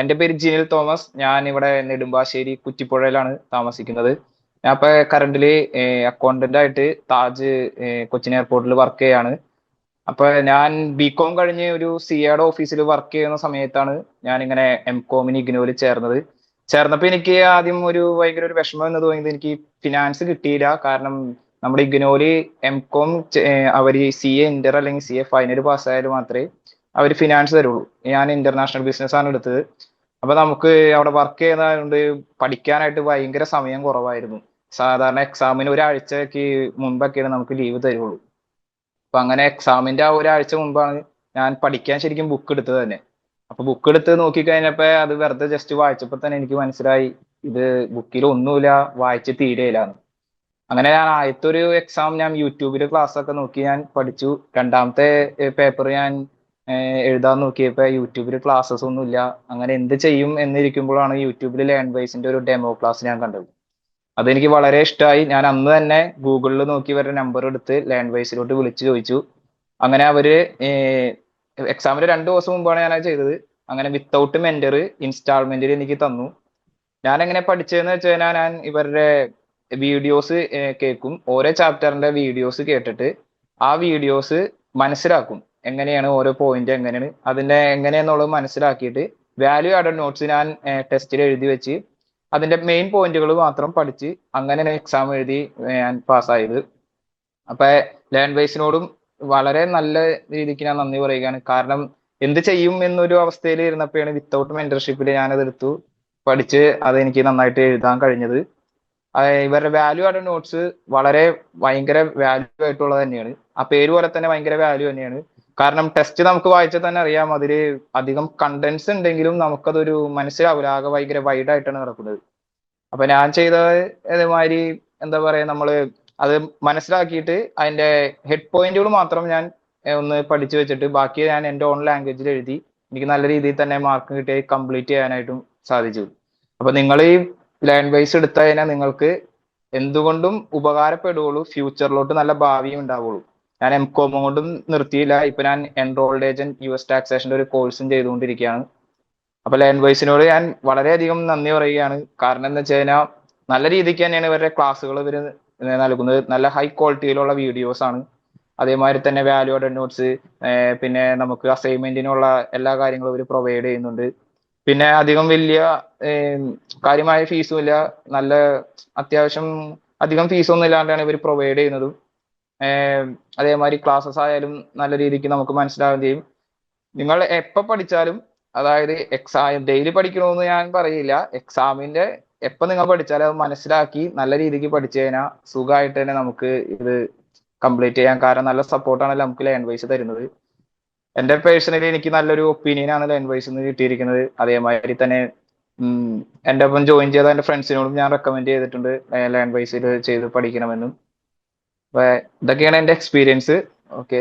എന്റെ പേര് ജിനിൽ തോമസ്. ഞാൻ ഇവിടെ നെടുമ്പാശ്ശേരി കുറ്റിപ്പുഴയിലാണ് താമസിക്കുന്നത്. ഞാൻ ഇപ്പൊ കറണ്ടിൽ അക്കൗണ്ടന്റ് ആയിട്ട് താജ് കൊച്ചിൻ എയർപോർട്ടിൽ വർക്ക് ചെയ്യാണ്. അപ്പൊ ഞാൻ ബികോം കഴിഞ്ഞ് ഒരു സി എയുടെ ഓഫീസിൽ വർക്ക് ചെയ്യുന്ന സമയത്താണ് ഞാൻ ഇങ്ങനെ എം കോമിന് ഇഗ്നോയിൽ ചേർന്നത്. ചേർന്നപ്പോൾ എനിക്ക് ആദ്യം ഒരു ഭയങ്കര ഒരു വിഷമം എന്ന് തോന്നിയത് എനിക്ക് ഫിനാൻസ് കിട്ടിയില്ല. കാരണം നമ്മുടെ ഇഗ്നോയിൽ എം കോം അവർ സി എ ഇന്റർ അല്ലെങ്കിൽ സി എ ഫൈനൽ പാസ്സായാലും മാത്രമേ അവർ ഫിനാൻസ് തരുള്ളൂ. ഞാൻ ഇന്റർനാഷണൽ ബിസിനസ് ആണ് എടുത്തത്. അപ്പൊ നമുക്ക് അവിടെ വർക്ക് ചെയ്യുന്നതുകൊണ്ട് പഠിക്കാനായിട്ട് ഭയങ്കര സമയം കുറവായിരുന്നു. സാധാരണ എക്സാമിന് ഒരാഴ്ചക്ക് മുമ്പൊക്കെയാണ് നമുക്ക് ലീവ് തരുള്ളൂ. അപ്പൊ അങ്ങനെ എക്സാമിന്റെ ആ ഒരാഴ്ച മുമ്പാണ് ഞാൻ പഠിക്കാൻ ശരിക്കും ബുക്ക് എടുത്തത് തന്നെ. അപ്പൊ ബുക്ക് എടുത്ത് നോക്കിക്കഴിഞ്ഞപ്പോ അത് വെറുതെ ജസ്റ്റ് വായിച്ചപ്പോ തന്നെ എനിക്ക് മനസ്സിലായി. ഇത് ബുക്കിൽ ഒന്നുമില്ല വായിച്ച് തീരെയില്ലാന്ന് അങ്ങനെ ഞാൻ ആദ്യത്തെ ഒരു എക്സാം ഞാൻ യൂട്യൂബിൽ ക്ലാസ് ഒക്കെ നോക്കി ഞാൻ പഠിച്ചു. രണ്ടാമത്തെ പേപ്പർ ഞാൻ എഴുതാൻ നോക്കിയപ്പോ യൂട്യൂബിൽ ക്ലാസ്സസ് ഒന്നുമില്ല അങ്ങനെ എന്ത് ചെയ്യും എന്നിരിക്കുമ്പോഴാണ് യൂട്യൂബിൽ ലേൺ വൈസിന്റെ ഒരു ഡെമോ ക്ലാസ് ഞാൻ കണ്ടത്. അതെനിക്ക് വളരെ ഇഷ്ടമായി ഞാൻ അന്ന് തന്നെ ഗൂഗിളിൽ നോക്കി ഇവരുടെ നമ്പർ എടുത്ത് ലേൺ വൈസിലോട്ട് വിളിച്ചു ചോദിച്ചു. അങ്ങനെ അവർ എക്സാമിന് രണ്ട് ദിവസം മുമ്പാണ് ഞാൻ ചെയ്തത്. അങ്ങനെ വിത്തൗട്ട് മെന്റർ ഇൻസ്റ്റാൾമെന്റിൽ എനിക്ക് തന്നു. ഞാൻ എങ്ങനെ പഠിച്ചതെന്ന് വെച്ച് കഴിഞ്ഞാൽ ഞാൻ ഇവരുടെ വീഡിയോസ് കേൾക്കും ഓരോ ചാപ്റ്ററിന്റെ വീഡിയോസ് കേട്ടിട്ട് ആ വീഡിയോസ് മനസ്സിലാക്കും. എങ്ങനെയാണ് ഓരോ പോയിന്റ് എങ്ങനെയാണ് അതിന്റെ എങ്ങനെയാന്നുള്ളത് മനസ്സിലാക്കിയിട്ട് വാല്യൂ ആഡഡ് നോട്ട്സ് ഞാൻ ടെസ്റ്റിൽ എഴുതി വെച്ച് അതിന്റെ മെയിൻ പോയിന്റുകൾ മാത്രം പഠിച്ച് അങ്ങനെ എക്സാം എഴുതി ഞാൻ പാസ്സായത് അപ്പൊ ലേൺ ബേസിനോടും വളരെ നല്ല രീതിക്ക് ഞാൻ നന്ദി പറയുകയാണ്. കാരണം എന്ത് ചെയ്യും എന്നൊരു അവസ്ഥയിൽ ഇരുന്നപ്പോഴാണ് വിത്തൗട്ട് മെന്റർഷിപ്പിൽ ഞാനത് എടുത്തു പഠിച്ച് അത് എനിക്ക് നന്നായിട്ട് എഴുതാൻ കഴിഞ്ഞത്. ഇവരുടെ വാല്യൂ ആഡ് നോട്ട്സ് വളരെ ഭയങ്കര വാല്യൂ ആയിട്ടുള്ളത് തന്നെയാണ്. ആ പേര് പോലെ തന്നെ ഭയങ്കര വാല്യൂ തന്നെയാണ്. കാരണം ടെസ്റ്റ് നമുക്ക് വായിച്ചാൽ തന്നെ അറിയാം. അതിൽ അധികം കണ്ടൻസ് ഉണ്ടെങ്കിലും നമുക്കതൊരു മനസ്സിലാവില്ല ആകെ ഭയങ്കര വൈഡ് ആയിട്ടാണ് നടക്കുന്നത്. അപ്പൊ ഞാൻ ചെയ്ത ഇതേമാതിരി എന്താ പറയാ നമ്മൾ അത് മനസ്സിലാക്കിയിട്ട് അതിന്റെ ഹെഡ് പോയിന്റുകൾ മാത്രം ഞാൻ ഒന്ന് പഠിച്ചു വെച്ചിട്ട് ബാക്കി ഞാൻ എന്റെ ഓൺ ലാംഗ്വേജിൽ എഴുതി എനിക്ക് നല്ല രീതിയിൽ തന്നെ മാർക്ക് കിട്ടി കംപ്ലീറ്റ് ചെയ്യാനായിട്ടും സാധിച്ചു. അപ്പൊ നിങ്ങൾ ഈ ലേൺ വൈസ് എടുത്തു കഴിഞ്ഞാൽ നിങ്ങൾക്ക് എന്തുകൊണ്ടും ഉപകാരപ്പെടുകയുള്ളൂ ഫ്യൂച്ചറിലോട്ട് നല്ല ഭാവിയും ഉണ്ടാവുള്ളൂ. ഞാൻ എം കോം കൊണ്ടും നിർത്തിയില്ല. ഇപ്പൊ ഞാൻ എൻറോൾഡ് ഏജന്റ് യു എസ് ടാക്സേഷന്റെ ഒരു കോഴ്സും ചെയ്തുകൊണ്ടിരിക്കുകയാണ്. അപ്പൊ ലേൺ വൈസിനോട് ഞാൻ വളരെയധികം നന്ദി പറയുകയാണ്. കാരണം എന്താ വെച്ച് കഴിഞ്ഞാൽ നല്ല രീതിക്ക് തന്നെയാണ് ഇവരുടെ ക്ലാസ്സുകൾ ഇവർ നൽകുന്നത്. നല്ല ഹൈ ക്വാളിറ്റിയിലുള്ള വീഡിയോസ് ആണ്. അതേമാതിരി തന്നെ വാല്യൂ നോട്ട്സ് പിന്നെ നമുക്ക് അസൈൻമെന്റിനുള്ള എല്ലാ കാര്യങ്ങളും ഇവർ പ്രൊവൈഡ് ചെയ്യുന്നുണ്ട്. പിന്നെ അധികം വലിയ കാര്യമായ ഫീസും ഇല്ല. നല്ല അത്യാവശ്യം അധികം ഫീസൊന്നും ഇല്ലാണ്ടാണ് ഇവർ പ്രൊവൈഡ് ചെയ്യുന്നതും. അതേമാതിരി ക്ലാസ്സസ് ആയാലും നല്ല രീതിക്ക് നമുക്ക് മനസ്സിലാവുകയും ചെയ്യും. നിങ്ങൾ എപ്പോൾ പഠിച്ചാലും അതായത് എക്സാം ഡെയിലി പഠിക്കണമെന്ന് ഞാൻ പറയില്ല. എക്സാമിന്റെ എപ്പോൾ നിങ്ങൾ പഠിച്ചാലും അത് മനസ്സിലാക്കി നല്ല രീതിക്ക് പഠിച്ചു കഴിഞ്ഞാൽ സുഖമായിട്ട് തന്നെ നമുക്ക് ഇത് കംപ്ലീറ്റ് ചെയ്യാൻ കാരണം നല്ല സപ്പോർട്ടാണല്ലോ നമുക്ക് ലേൺ വൈസ് തരുന്നത്. എന്റെ പേഴ്സണലി എനിക്ക് നല്ലൊരു ഒപ്പീനിയൻ ആണ് ലേൺ വൈസ് നിന്ന് കിട്ടിയിരിക്കുന്നത്. അതേമാതിരി തന്നെ എന്റെ ഒപ്പം ജോയിൻ ചെയ്ത എന്റെ ഫ്രണ്ട്സിനോടും ഞാൻ റെക്കമെൻഡ് ചെയ്തിട്ടുണ്ട് ലേൺ വൈസിൽ ചെയ്ത് പഠിക്കണമെന്നും. അപ്പൊ ഇതൊക്കെയാണ് എന്റെ എക്സ്പീരിയൻസ് ഓക്കെ